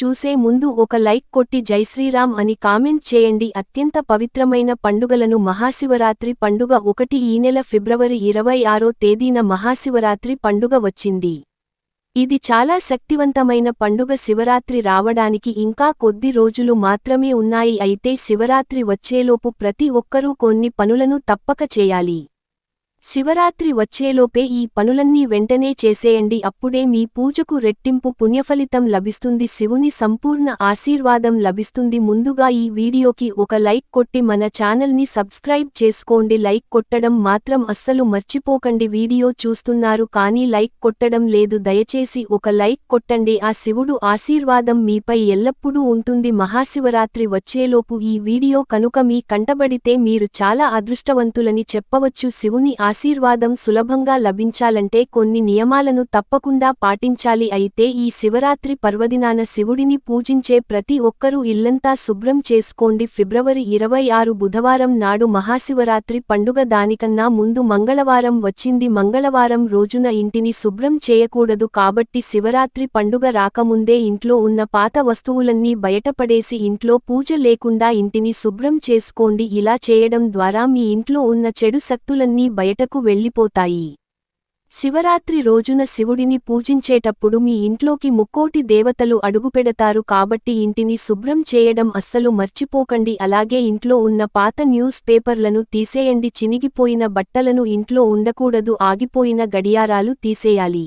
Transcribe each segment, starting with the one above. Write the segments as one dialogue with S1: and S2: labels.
S1: చూసే ముందు ఒక లైక్ కొట్టి జైశ్రీరామ్ అని కామెంట్ చేయండి. అత్యంత పవిత్రమైన పండుగలను మహాశివరాత్రి పండుగ ఒకటి ఈ నెల ఫిబ్రవరి ఇరవై ఆరో తేదీన మహాశివరాత్రి పండుగ వచ్చింది. ఇది చాలా శక్తివంతమైన పండుగ. శివరాత్రి రావడానికి ఇంకా కొద్ది రోజులు మాత్రమే ఉన్నాయి. అయితే శివరాత్రి వచ్చేలోపు ప్రతి ఒక్కరూ కొన్ని పనులను తప్పక చేయాలి. శివరాత్రి వచ్చేలోపే ఈ పనులన్నీ వెంటనే చేసేయండి. అప్పుడే మీ పూజకు రెట్టింపు పుణ్యఫలితం లభిస్తుంది. శివుని సంపూర్ణ ఆశీర్వాదం లభిస్తుంది. ముందుగా ఈ వీడియోకి ఒక లైక్ కొట్టి మన ఛానల్ని సబ్స్క్రైబ్ చేసుకోండి. లైక్ కొట్టడం మాత్రం అస్సలు మర్చిపోకండి. వీడియో చూస్తున్నారు కానీ లైక్ కొట్టడం లేదు. దయచేసి ఒక లైక్ కొట్టండి. ఆ శివుడు ఆశీర్వాదం మీపై ఎల్లప్పుడూ ఉంటుంది. మహాశివరాత్రి వచ్చేలోపు ఈ వీడియో కనుక మీ కంటబడితే మీరు చాలా అదృష్టవంతులని చెప్పవచ్చు. శివుని ఆశీర్వాదం ఆశీర్వాదం సులభంగా లభించాలంటే కొన్ని నియమాలను తప్పకుండా పాటించాలి. అయితే ఈ శివరాత్రి పర్వదినాన శివుడిని పూజించే ప్రతి ఒక్కరూ ఇల్లంతా శుభ్రం చేసుకోండి. ఫిబ్రవరి ఇరవై ఆరు బుధవారం నాడు మహాశివరాత్రి పండుగ దానికన్నా ముందు మంగళవారం వచ్చింది. మంగళవారం రోజున ఇంటిని శుభ్రం చేయకూడదు కాబట్టి శివరాత్రి పండుగ రాకముందే ఇంట్లో ఉన్న పాత వస్తువులన్నీ బయటపడేసి ఇంట్లో పూజ లేకుండా ఇంటిని శుభ్రం చేసుకోండి. ఇలా చేయడం ద్వారా మీ ఇంట్లో ఉన్న చెడు శక్తులన్నీ బయట బయటకు వెళ్ళిపోతాయి. శివరాత్రి రోజున శివుడిని పూజించేటప్పుడు మీ ఇంట్లోకి ముక్కోటి దేవతలు అడుగుపెడతారు కాబట్టి ఇంటిని శుభ్రం చేయడం అస్సలు మర్చిపోకండి. అలాగే ఇంట్లో ఉన్న పాత న్యూస్ పేపర్లను తీసేయండి. చినిగిపోయిన బట్టలను ఇంట్లో ఉండకూడదు. ఆగిపోయిన గడియారాలు తీసేయాలి.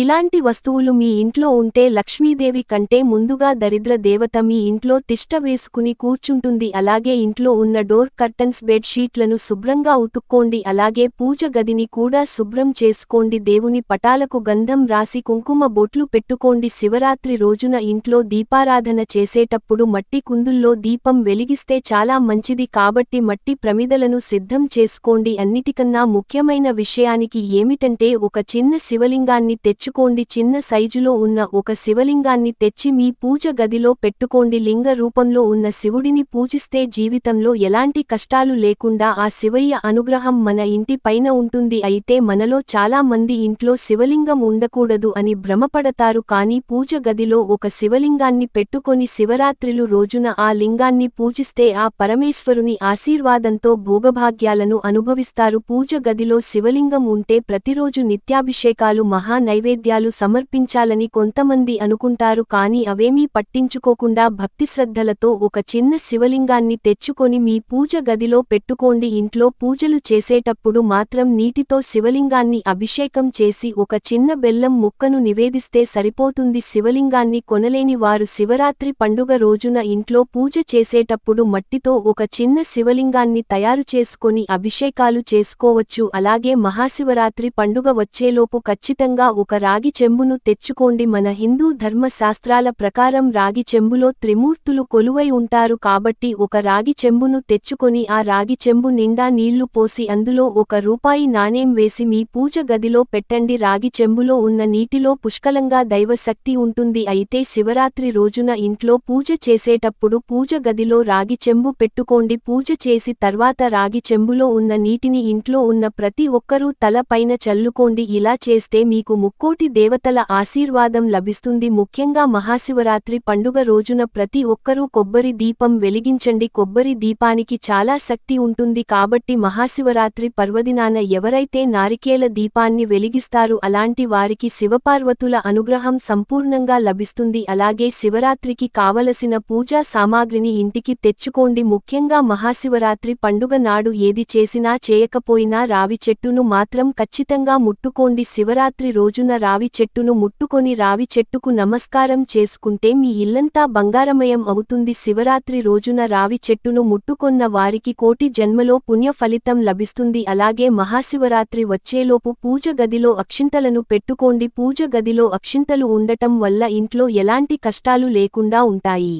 S1: ఇలాంటి వస్తువులు మీ ఇంట్లో ఉంటే లక్ష్మీదేవి కంటే ముందుగా దరిద్ర దేవత మీ ఇంట్లో తిష్ట వేసుకుని కూర్చుంటుంది. అలాగే ఇంట్లో ఉన్న డోర్ కర్టన్స్ బెడ్ షీట్లను శుభ్రంగా ఉతుక్కోండి. అలాగే పూజ గదిని కూడా శుభ్రం చేసుకోండి. దేవుని పటాలకు గంధం రాసి కుంకుమ బొట్లు పెట్టుకోండి. శివరాత్రి రోజున ఇంట్లో దీపారాధన చేసేటప్పుడు మట్టి కుందుల్లో దీపం వెలిగిస్తే చాలా మంచిది. కాబట్టి మట్టి ప్రమిదలను సిద్ధం చేసుకోండి. అన్నిటికన్నా ముఖ్యమైన విషయానికి ఏమిటంటే ఒక చిన్న శివలింగాన్ని తెచ్చుకోండి చిన్న సైజులో ఉన్న ఒక శివలింగాన్ని తెచ్చి మీ పూజ గదిలో పెట్టుకోండి. లింగ రూపంలో ఉన్న శివుడిని పూజిస్తే జీవితంలో ఎలాంటి కష్టాలు లేకుండా ఆ శివయ్య అనుగ్రహం మన ఇంటి పైన ఉంటుంది. అయితే మనలో చాలా మంది ఇంట్లో శివలింగం ఉండకూడదు అని భ్రమపడతారు. కానీ పూజ గదిలో ఒక శివలింగాన్ని పెట్టుకొని శివరాత్రిలు రోజున ఆ లింగాన్ని పూజిస్తే ఆ పరమేశ్వరుని ఆశీర్వాదంతో భోగభాగ్యాలను అనుభవిస్తారు. పూజ గదిలో శివలింగం ఉంటే ప్రతిరోజు నిత్యాభిషేకాలు మహా నైవేద్యాలు సమర్పించాలని కొంతమంది అనుకుంటారు కాని అవేమీ పట్టించుకోకుండా భక్తిశ్రద్ధలతో ఒక చిన్న శివలింగాన్ని తెచ్చుకొని మీ పూజ గదిలో పెట్టుకోండి. ఇంట్లో పూజలు చేసేటప్పుడు మాత్రం నీటితో శివలింగాన్ని అభిషేకం చేసి ఒక చిన్న బెల్లం ముక్కను నివేదిస్తే సరిపోతుంది. శివలింగాన్ని కొనలేని వారు శివరాత్రి పండుగ రోజున ఇంట్లో పూజ చేసేటప్పుడు మట్టితో ఒక చిన్న శివలింగాన్ని తయారు చేసుకొని అభిషేకాలు చేసుకోవచ్చు. అలాగే మహాశివరాత్రి పండుగ వచ్చేలోపు ఖచ్చితంగా ఒక రాగి చెంబును తెచ్చుకోండి. మన హిందూ ధర్మశాస్త్రాల ప్రకారం రాగి చెంబులో త్రిమూర్తులు కొలువై ఉంటారు కాబట్టి ఒక రాగి చెంబును తెచ్చుకొని ఆ రాగి చెంబు నిండా నీళ్ళు పోసి అందులో ఒక రూపాయి నాణేం వేసి మీ పూజ గదిలో పెట్టండి. రాగి చెంబులో ఉన్న నీటిలో పుష్కలంగా దైవశక్తి ఉంటుంది. అయితే శివరాత్రి రోజున ఇంట్లో పూజ చేసేటప్పుడు పూజ గదిలో రాగి చెంబు పెట్టుకోండి. పూజ చేసి తర్వాత రాగి చెంబులో ఉన్న నీటిని ఇంట్లో ఉన్న ప్రతి ఒక్కరూ తల పైన చల్లుకోండి. ఇలా చేస్తే మీకు ముక్కు ముక్కోటి దేవతల ఆశీర్వాదం లభిస్తుంది. ముఖ్యంగా మహాశివరాత్రి పండుగ రోజున ప్రతి ఒక్కరూ కొబ్బరి దీపం వెలిగించండి. కొబ్బరి దీపానికి చాలా శక్తి ఉంటుంది కాబట్టి మహాశివరాత్రి పర్వదినాన ఎవరైతే నారికేల దీపాన్ని వెలిగిస్తారు అలాంటి వారికి శివపార్వతుల అనుగ్రహం సంపూర్ణంగా లభిస్తుంది. అలాగే శివరాత్రికి కావలసిన పూజా సామాగ్రిని ఇంటికి తెచ్చుకోండి. ముఖ్యంగా మహాశివరాత్రి పండుగ నాడు ఏది చేసినా చేయకపోయినా రావి చెట్టును మాత్రం ఖచ్చితంగా ముట్టుకోండి. శివరాత్రి రోజున రావి చెట్టును ముట్టుకొని రావి చెట్టుకు నమస్కారం చేసుకుంటే మీ ఇల్లంతా బంగారమయం అవుతుంది. శివరాత్రి రోజున రావి చెట్టును ముట్టుకొన్న వారికి కోటి జన్మలో పుణ్య ఫలితం లభిస్తుంది. అలాగే మహాశివరాత్రి వచ్చేలోపు పూజ గదిలో అక్షింతలను పెట్టుకోండి. పూజ గదిలో అక్షింతలు ఉండటం వల్ల ఇంట్లో ఎలాంటి కష్టాలు లేకుండా ఉంటాయి.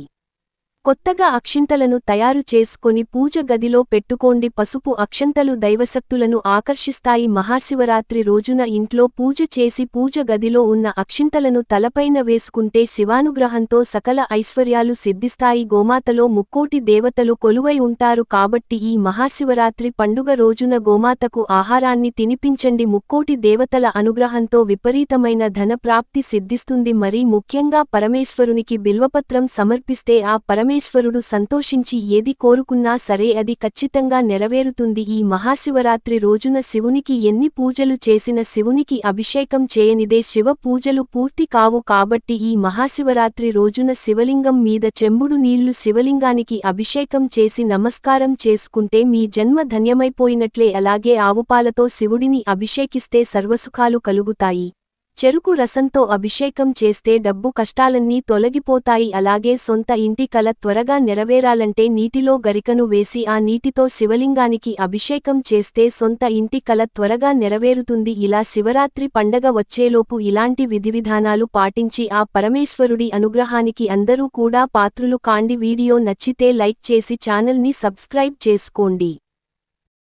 S1: కొత్తగా అక్షింతలను తయారు చేసుకొని పూజ గదిలో పెట్టుకోండి. పసుపు అక్షంతలు దైవశక్తులను ఆకర్షిస్తాయి. మహాశివరాత్రి రోజున ఇంట్లో పూజ చేసి పూజ గదిలో ఉన్న అక్షింతలను తలపైన వేసుకుంటే శివానుగ్రహంతో సకల ఐశ్వర్యాలు సిద్ధిస్తాయి. గోమాతలో ముక్కోటి దేవతలు కొలువై ఉంటారు కాబట్టి ఈ మహాశివరాత్రి పండుగ రోజున గోమాతకు ఆహారాన్ని తినిపించండి. ముక్కోటి దేవతల అనుగ్రహంతో విపరీతమైన ధనప్రాప్తి సిద్ధిస్తుంది. మరీ ముఖ్యంగా పరమేశ్వరునికి బిల్వపత్రం సమర్పిస్తే ఆ పరమేశ్వరుడు సంతోషించి ఏది కోరుకున్నా సరే అది ఖచ్చితంగా నెరవేరుతుంది. ఈ మహాశివరాత్రి రోజున శివునికి ఎన్ని పూజలు చేసిన శివునికి అభిషేకం చేయనిదే శివ పూజలు పూర్తి కావు కాబట్టి ఈ మహాశివరాత్రి రోజున శివలింగం మీద చెంబుడు నీళ్ళు శివలింగానికి అభిషేకం చేసి నమస్కారం చేసుకుంటే మీ జన్మ ధన్యమైపోయినట్లే. అలాగే ఆవుపాలతో శివుడిని అభిషేకిస్తే సర్వసుఖాలు కలుగుతాయి. చెరుకు రసంతో అభిషేకం చేస్తే డబ్బు కష్టాలన్నీ తొలగిపోతాయి. అలాగే సొంత ఇంటి కల త్వరగా నెరవేరాలంటే నీటిలో గరికను వేసి ఆ నీటితో శివలింగానికి అభిషేకం చేస్తే సొంత ఇంటి కల త్వరగా నెరవేరుతుంది. ఇలా శివరాత్రి పండగ వచ్చేలోపు ఇలాంటి విధివిధానాలు పాటించి ఆ పరమేశ్వరుడి అనుగ్రహానికి అందరూ కూడా పాత్రులు కాండి. వీడియో నచ్చితే లైక్ చేసి ఛానల్ని సబ్స్క్రైబ్ చేసుకోండి.